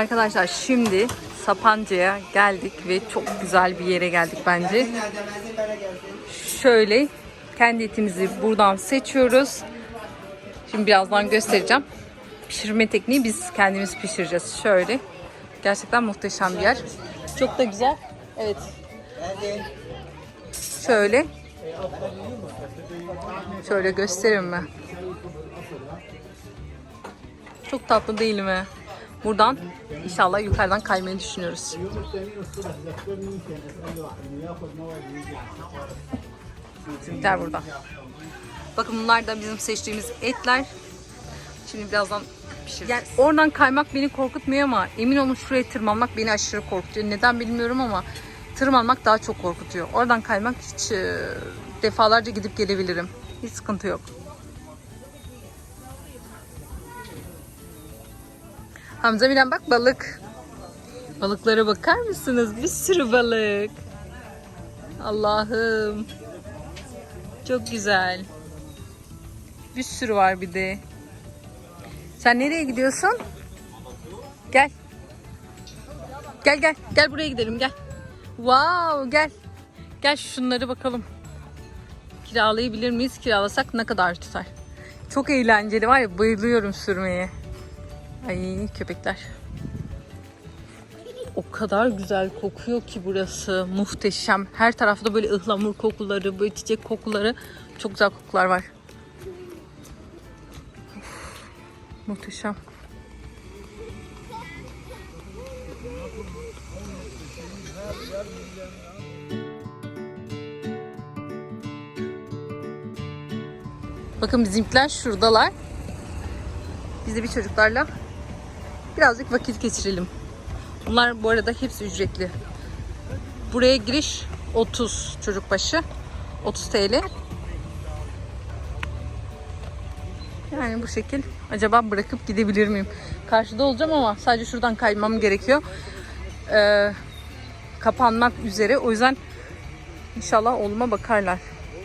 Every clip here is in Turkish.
Arkadaşlar şimdi Sapanca'ya geldik ve çok güzel bir yere geldik bence. Şöyle kendi etimizi buradan seçiyoruz. Şimdi birazdan göstereceğim. Pişirme tekniği biz kendimiz pişireceğiz. Şöyle. Gerçekten muhteşem bir yer. Çok da güzel. Evet. Şöyle. Şöyle göstereyim mi? Çok tatlı değil mi? Buradan inşallah yukarıdan kaymayı düşünüyoruz. Bizimkiler burada. Bakın bunlar da bizim seçtiğimiz etler. Şimdi birazdan pişireceğiz. Yani oradan kaymak beni korkutmuyor ama emin olun şuraya tırmanmak beni aşırı korkutuyor. Neden bilmiyorum ama tırmanmak daha çok korkutuyor. Oradan kaymak hiç e, defalarca gidip gelebilirim. Hiç sıkıntı yok. Hamza Miran bak balık. Balıklara bakar mısınız? Bir sürü balık. Allah'ım. Çok güzel. Bir sürü var bir de. Sen nereye gidiyorsun? Gel. Gel gel. Gel buraya gidelim gel. Wow gel. Gel şunları bakalım. Kiralayabilir miyiz? Kiralasak ne kadar tutar? Çok eğlenceli var ya bayılıyorum sürmeye. Ay köpekler. O kadar güzel kokuyor ki burası. Muhteşem. Her tarafta böyle ıhlamur kokuları, böyle çiçek kokuları. Çok güzel kokular var. Of, muhteşem. Bakın bizimkiler şuradalar. Biz de bir çocuklarla birazcık vakit geçirelim. Bunlar bu arada hepsi ücretli. Buraya giriş 30 çocuk başı. 30 TL. Yani bu şekil. Acaba bırakıp gidebilir miyim? Karşıda olacağım ama sadece şuradan kaymam gerekiyor. Ee, kapanmak üzere. O yüzden inşallah oğluma bakarlar.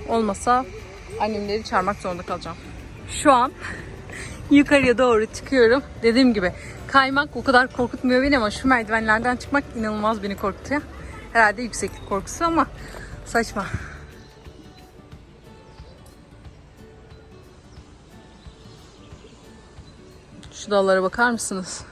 Olmasa annemleri çağırmak zorunda kalacağım. Şu an yukarıya doğru çıkıyorum. Dediğim gibi kaymak o kadar korkutmuyor beni ama şu merdivenlerden çıkmak inanılmaz beni korkutuyor. Herhalde yükseklik korkusu ama saçma. Şu dağlara bakar mısınız?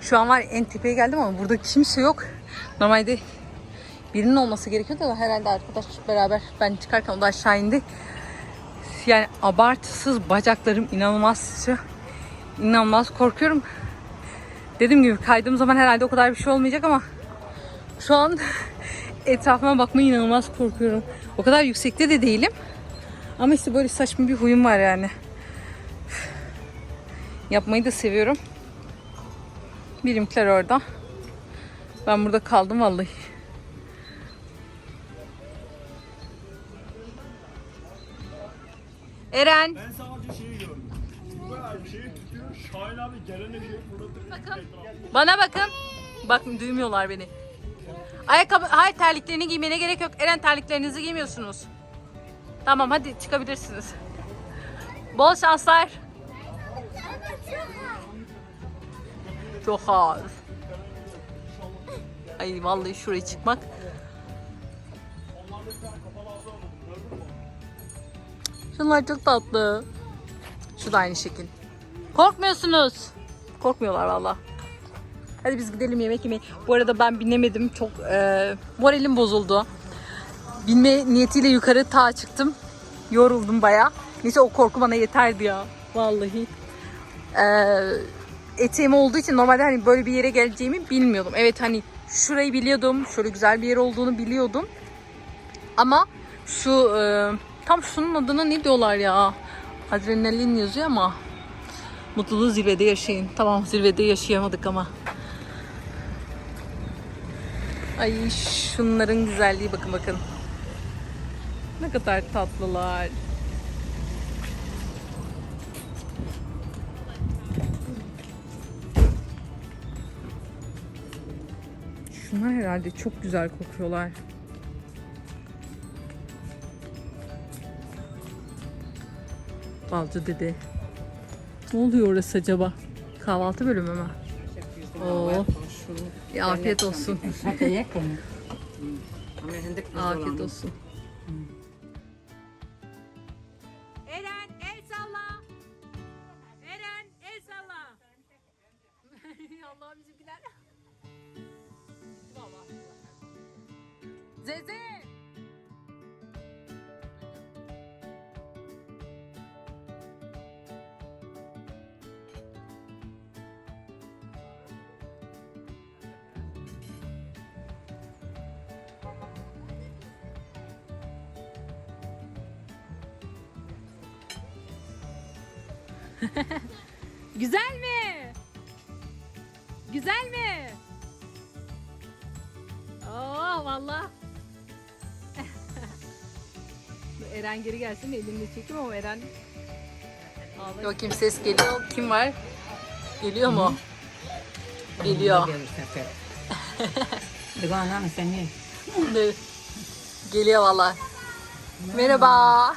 Şu an var en tepeye geldim ama burada kimse yok. Normalde birinin olması gerekiyordu da herhalde arkadaş beraber ben çıkarken o da aşağı indi. Yani abartısız bacaklarım inanılmaz. İnanılmaz korkuyorum. Dediğim gibi kaydığım zaman herhalde o kadar bir şey olmayacak ama şu an etrafıma bakmaya inanılmaz korkuyorum. O kadar yüksekte de değilim. Ama işte böyle saçma bir huyum var yani. Yapmayı da seviyorum. Birimkiler orada. Ben burada kaldım vallahi. Eren. Ben sadece şeyi gördüm. Böyle bir şeyi tutuyor. Şahin abi gelene fırlatır. Bakın. Bana bakın. Bak duymuyorlar beni. Ayakkabı, hayır terliklerini giymene gerek yok. Eren terliklerinizi giymiyorsunuz. Tamam hadi çıkabilirsiniz. Bol şanslar. Çok ağır. Ay vallahi şuraya çıkmak. Şunlar çok tatlı. Şu da aynı şekil. Korkmuyorsunuz. Korkmuyorlar valla. Hadi biz gidelim yemek yemeye. Bu arada ben binemedim. Çok e, moralim bozuldu. Binme niyetiyle yukarı ta çıktım. Yoruldum baya. Neyse o korku bana yeterdi ya. Vallahi. E, eteğim olduğu için normalde hani böyle bir yere geleceğimi bilmiyordum. Evet hani şurayı biliyordum. Şöyle güzel bir yer olduğunu biliyordum. Ama şu e, tam şunun adına ne diyorlar ya? Adrenalin yazıyor ama mutluluğu zirvede yaşayın. Tamam zirvede yaşayamadık ama. Ay şunların güzelliği bakın bakın. Ne kadar tatlılar. Şunlar herhalde çok güzel kokuyorlar. Balcı dedi. Ne oluyor orası acaba? Kahvaltı bölümü mü? Oo. Ya, afiyet olsun. Afiyet olsun. Eren el salla. Eren el salla. Allah bizimkiler. Zeze. Güzel mi? Güzel mi? Oo valla. Eren geri gelsin elimle çekeyim ama Eren Bakayım ses geliyor. Kim var? Geliyor mu? Geliyor. Dur. Geliyor valla. Merhaba.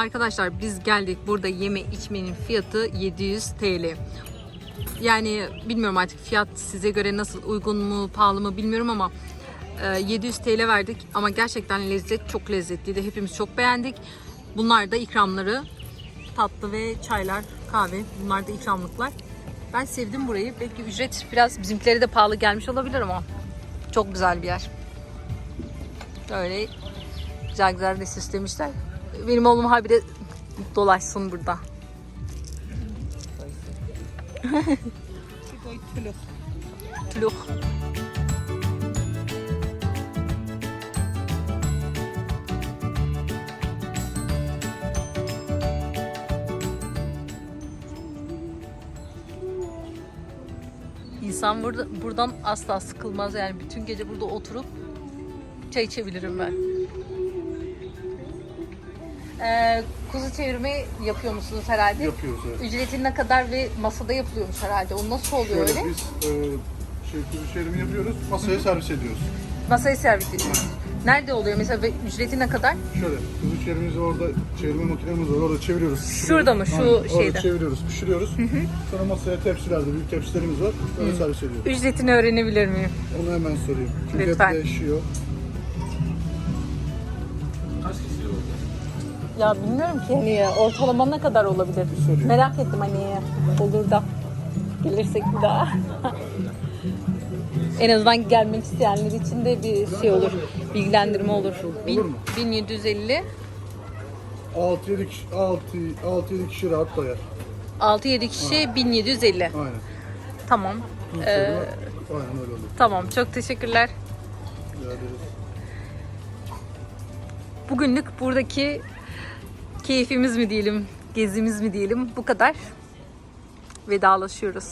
Arkadaşlar biz geldik. Burada yeme içmenin fiyatı 700 TL. Yani bilmiyorum artık fiyat size göre nasıl uygun mu pahalı mı bilmiyorum ama e, 700 TL verdik ama gerçekten lezzet çok lezzetliydi. Hepimiz çok beğendik. Bunlar da ikramları. Tatlı ve çaylar, kahve bunlar da ikramlıklar. Ben sevdim burayı. Belki ücret biraz bizimkileri de pahalı gelmiş olabilir ama çok güzel bir yer. Öyle güzel güzel de süslemişler. Benim oğlum habire dolaşsın burada. Tülük. İnsan burada, buradan asla sıkılmaz yani bütün gece burada oturup çay içebilirim ben. Ee, kuzu çevirme yapıyor musunuz herhalde? Yapıyoruz evet. Ücreti ne kadar ve masada yapılıyormuş herhalde. O nasıl oluyor Şöyle öyle? biz e, şey, kuzu çevrimi yapıyoruz, masaya servis ediyoruz. Masaya servis ediyorsunuz. Nerede oluyor mesela ve ücreti ne kadar? Şöyle, kuzu çevrimizi orada, çevirme makinemiz var, orada çeviriyoruz. pişiriyoruz. Şurada mı? Şu şeyde. Orada çeviriyoruz, pişiriyoruz. Sonra masaya tepsilerde, büyük tepsilerimiz var, orada servis ediyoruz. Ücretini öğrenebilir miyim? Onu hemen sorayım. Çünkü Lütfen. hep değişiyor. Ya bilmiyorum ki hani ortalama ne kadar olabilir? Merak ettim hani olur da gelirsek bir daha. en azından gelmek isteyenler için de bir şey olur. Bilgilendirme olur. Olur mu? 1750 6-7 kişi, 6-7 kişi rahat doyar. 6-7 kişi 1750. Aynen. Tamam. Ee, aynen öyle oluyor. tamam çok teşekkürler. Rica ederiz. Bugünlük buradaki keyfimiz mi diyelim, gezimiz mi diyelim bu kadar. Vedalaşıyoruz.